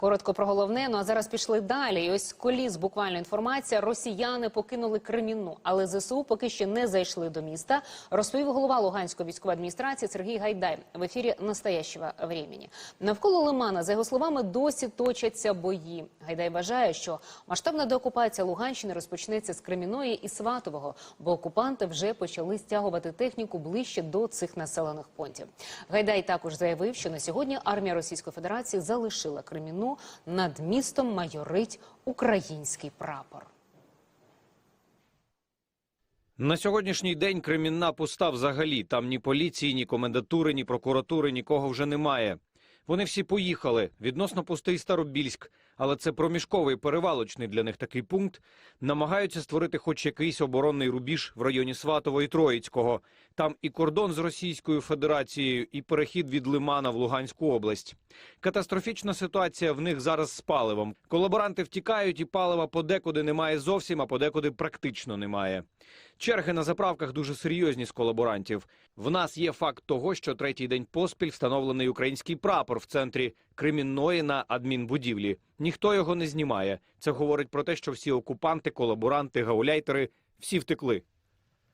Коротко про головне. Ну а зараз пішли далі. І ось коліс буквально інформація. Росіяни покинули Кремінну, але ЗСУ поки ще не зайшли до міста. Розповів голова Луганської військової адміністрації Сергій Гайдай в ефірі настоящого времени. Навколо Лимана, за його словами, досі точаться бої. Гайдай вважає, що масштабна деокупація Луганщини розпочнеться з Креміної і Сватового, бо окупанти вже почали стягувати техніку ближче до цих населених пунктів. Гайдай також заявив, що на сьогодні армія Російської Федерації залишила Креміну. Над містом майорить український прапор. На сьогоднішній день Кремінна пуста взагалі. Там ні поліції, ні комендатури, ні прокуратури, нікого вже немає. Вони всі поїхали. Відносно пустий Старобільськ, але це проміжковий перевалочний для них такий пункт. Намагаються створити хоч якийсь оборонний рубіж в районі Сватово і Троїцького. Там і кордон з Російською Федерацією, і перехід від Лимана в Луганську область. Катастрофічна ситуація в них зараз з паливом. Колаборанти втікають, і палива подекуди немає зовсім, а подекуди практично немає. Черги на заправках дуже серйозні з колаборантів. В нас є факт того, що третій день поспіль встановлений український прапор в центрі Кремінної на адмінбудівлі. Ніхто його не знімає. Це говорить про те, що всі окупанти, колаборанти, гауляйтери всі втекли.